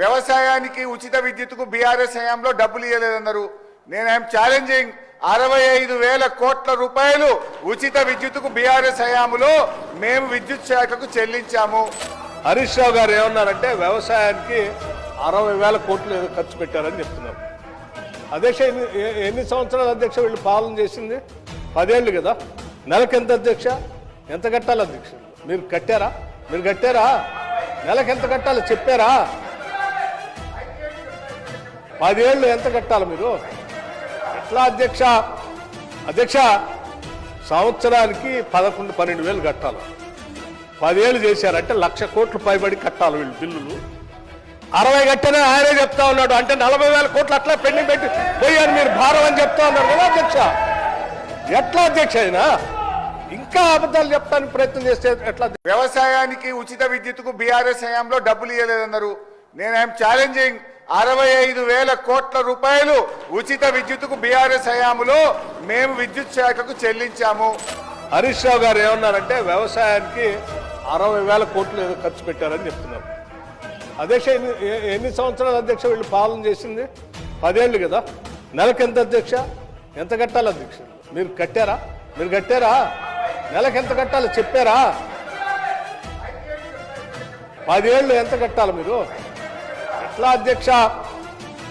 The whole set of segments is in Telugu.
వ్యవసాయానికి ఉచిత విద్యుత్కు బీఆర్ఎస్ హయాంలో డబ్బులు ఇవ్వలేదన్నారు నేను ఐఎమ్ ఛాలెంజింగ్ అరవై ఐదు వేల కోట్ల రూపాయలు ఉచిత విద్యుత్కు బీఆర్ఎస్ హయాంలో మేము విద్యుత్ శాఖకు చెల్లించాము. హరీష్ రావు గారు ఏమన్నారంటే వ్యవసాయానికి అరవై వేల కోట్లు ఏదో ఖర్చు పెట్టారని చెప్తున్నారు. అధ్యక్ష ఎన్ని ఎన్ని సంవత్సరాలు అధ్యక్ష వీళ్ళు పాలన చేసింది? పదేళ్ళు కదా. నెలకు ఎంత అధ్యక్ష? ఎంత కట్టాలి అధ్యక్ష? మీరు కట్టారా? మీరు కట్టారా? నెలకు ఎంత కట్టాలో? చెప్పారా? పదేళ్ళు ఎంత కట్టాలి మీరు? ఎట్లా అధ్యక్ష? అధ్యక్ష సంవత్సరానికి పదకొండు పన్నెండు వేలు కట్టాలి. పదేళ్ళు చేశారంటే లక్ష కోట్లు పైబడి కట్టాలి వీళ్ళు బిల్లులు. అరవై కట్టనే ఆయనే చెప్తా ఉన్నాడు. అంటే నలభై వేల కోట్లు అట్లా పెండింగ్ పెట్టి పోయాను మీరు భారం అని చెప్తా ఉన్నారు కదా అధ్యక్ష? ఎట్లా అధ్యక్ష అయినా? ఇంకా అబద్ధాలు చెప్పడానికి ప్రయత్నం చేస్తే ఎట్లా వ్యవసాయానికి ఉచిత విద్యుత్కు బీఆర్ఎస్ హయాంలో డబ్బులు ఇవ్వలేదన్నారు నేను ఐఎమ్ ఛాలెంజింగ్ అరవై ఐదు వేల కోట్ల రూపాయలు ఉచిత విద్యుత్కు బీఆర్ఎస్ హయాములో మేము విద్యుత్ శాఖకు చెల్లించాము. హరీష్ రావు గారు ఏమన్నారంటే వ్యవసాయానికి అరవై వేల కోట్లు ఏదో ఖర్చు పెట్టారని చెప్తున్నారు. అధ్యక్ష ఎన్ని ఎన్ని సంవత్సరాలు అధ్యక్ష వీళ్ళు పాలన చేసింది? పదేళ్ళు కదా. నెలకు ఎంత అధ్యక్ష? ఎంత కట్టాలి అధ్యక్ష? మీరు కట్టారా? మీరు కట్టారా? నెలకు ఎంత కట్టాలో చెప్పారా? పదేళ్ళు ఎంత కట్టాలి మీరు? ఎట్లా అధ్యక్ష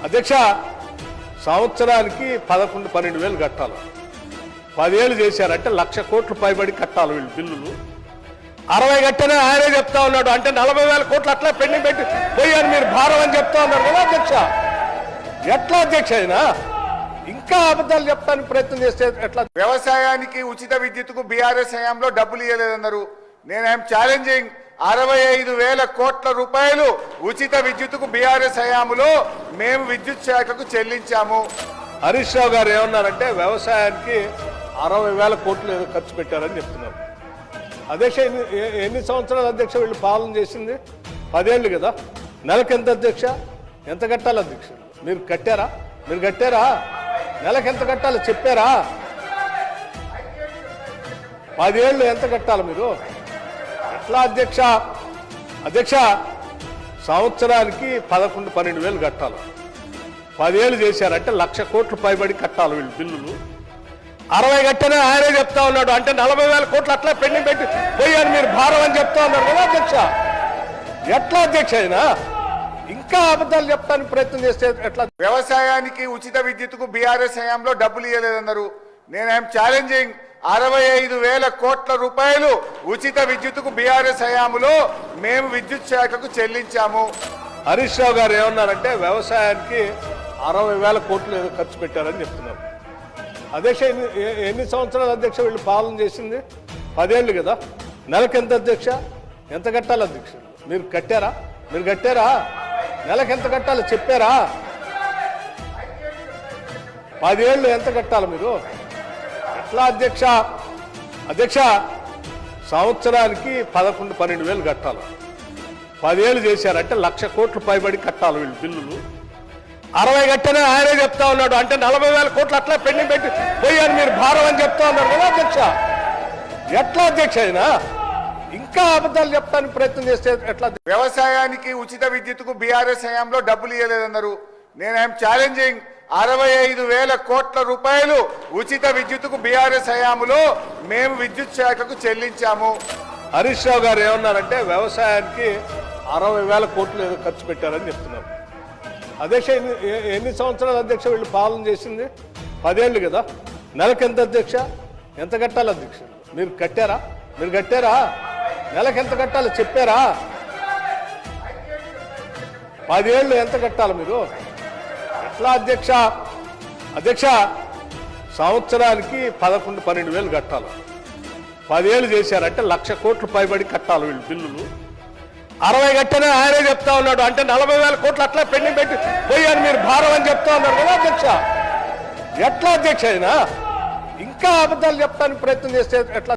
అధ్యక్ష సంవత్సరానికి పదకొండు పన్నెండు వేలు కట్టాలి. పదేళ్ళు చేశారంటే లక్ష కోట్లు పైబడి కట్టాలి వీళ్ళు బిల్లులు. అరవై కట్టనే ఆయనే చెప్తా ఉన్నాడు. అంటే నలభై వేల కోట్లు అట్లా పెండింగ్ పెట్టి పోయాను మీరు భారం అని చెప్తా ఉన్నారు కదా అధ్యక్ష. ఎట్లా అధ్యక్ష అయినా ఇంకా అబద్ధాలు చెప్పడానికి ప్రయత్నం చేస్తే ఎట్లా? వ్యవసాయానికి ఉచిత విద్యుత్కు బీఆర్ఎస్ హయాంలో డబ్బులు ఇవ్వలేదన్నారు నేను ఐఎమ్ ఛాలెంజింగ్ అరవై ఐదు వేల కోట్ల రూపాయలు ఉచిత విద్యుత్కు బీఆర్ఎస్ హయాములో మేము విద్యుత్ శాఖకు చెల్లించాము. హరీష్ రావు గారు ఏమన్నారంటే వ్యవసాయానికి అరవై వేల కోట్లు ఏదో ఖర్చు పెట్టారని చెప్తున్నారు. అధ్యక్ష ఎన్ని సంవత్సరాలు అధ్యక్ష వీళ్ళు పాలన చేసింది? పదేళ్ళు కదా. నెలకు ఎంత అధ్యక్ష? ఎంత కట్టాలి అధ్యక్ష? మీరు కట్టారా? మీరు కట్టారా? నెలకు ఎంత కట్టాలో చెప్పారా? పదేళ్ళు ఎంత కట్టాలి మీరు? ఎట్లా అధ్యక్ష? అధ్యక్ష సంవత్సరానికి పదకొండు పన్నెండు వేలు కట్టాలి. పదేళ్ళు చేశారంటే లక్ష కోట్లు పైబడి కట్టాలి వీళ్ళు బిల్లులు. అరవై కట్టనే ఆయనే చెప్తా ఉన్నాడు. అంటే నలభై వేల కోట్లు అట్లా పెండింగ్ పెట్టి పోయాను మీరు భారం అని చెప్తా ఉన్నారు కదా అధ్యక్ష? ఎట్లా అధ్యక్ష అయినా ఇంకా అబద్ధాలు చెప్పడానికి ప్రయత్నం చేస్తే ఎట్లా? వ్యవసాయానికి ఉచిత విద్యుత్కు బీఆర్ఎస్ హయాంలో డబ్బులు ఇవ్వలేదన్నారు నేను ఐఎమ్ ఛాలెంజింగ్ అరవై ఐదు వేల కోట్ల రూపాయలు ఉచిత విద్యుత్కు బీఆర్ఎస్ హయాంలో మేము విద్యుత్ శాఖకు చెల్లించాము. హరీష్ రావు గారు ఏమన్నారంటే వ్యవసాయానికి అరవై వేల కోట్లు ఏదో ఖర్చు పెట్టారని చెప్తున్నారు. అధ్యక్ష ఎన్ని ఎన్ని సంవత్సరాలు అధ్యక్ష వీళ్ళు పాలన చేసింది? పదేళ్ళు కదా. నెలకు ఎంత అధ్యక్ష? ఎంత కట్టాలి అధ్యక్ష? మీరు కట్టారా? మీరు కట్టారా? నెలకు ఎంత కట్టాలో చెప్పారా? పదేళ్ళు ఎంత కట్టాలి మీరు? ఎట్లా అధ్యక్ష? అధ్యక్ష సంవత్సరానికి పదకొండు పన్నెండు వేలు కట్టాలి. పదేళ్ళు చేశారంటే లక్ష కోట్లు పైబడి కట్టాలి వీళ్ళు బిల్లులు. అరవై కట్టనే ఆయనే చెప్తా ఉన్నాడు. అంటే నలభై వేల కోట్లు అట్లా పెండింగ్ పెట్టి పోయాను మీరు భారం అని చెప్తా ఉన్నారు కదా అధ్యక్ష. ఎట్లా అధ్యక్ష అయినా ఇంకా అబద్ధాలు చెప్పడానికి ప్రయత్నం చేస్తే ఎట్లా వ్యవసాయానికి ఉచిత విద్యుత్కు బీఆర్ఎస్ హయాంలో డబ్బులు ఇవ్వలేదన్నారు నేను ఐఎమ్ ఛాలెంజింగ్ అరవై ఐదు వేల కోట్ల రూపాయలు ఉచిత విద్యుత్కు బీఆర్ఎస్ హయాములో మేము విద్యుత్ శాఖకు చెల్లించాము. హరీష్ రావు గారు ఏమన్నారంటే వ్యవసాయానికి అరవై వేల కోట్లు ఏదో ఖర్చు పెట్టారని చెప్తున్నారు. అధ్యక్ష ఎన్ని ఎన్ని సంవత్సరాలు అధ్యక్ష వీళ్ళు పాలన చేసింది? పదేళ్ళు కదా. నెలకు ఎంత అధ్యక్ష? ఎంత కట్టాలి అధ్యక్ష? మీరు కట్టారా? మీరు కట్టారా? నెలకు ఎంత కట్టాలో చెప్పారా? పదేళ్ళు ఎంత కట్టాలి మీరు? ఎట్లా అధ్యక్ష? అధ్యక్ష సంవత్సరానికి పదకొండు పన్నెండు వేలు కట్టాలి. పదేళ్ళు చేశారంటే లక్ష కోట్లు పైబడి కట్టాలి వీళ్ళు బిల్లులు. అరవై కట్టనే ఆయనే చెప్తా ఉన్నాడు. అంటే నలభై వేల కోట్లు అట్లా పెండింగ్ పెట్టి పోయాను మీరు భారం అని చెప్తా ఉన్నారు కదా అధ్యక్ష? ఎట్లా అధ్యక్ష అయినా? ఇంకా అబద్ధాలు చెప్తానికి ప్రయత్నం చేస్తే ఎట్లా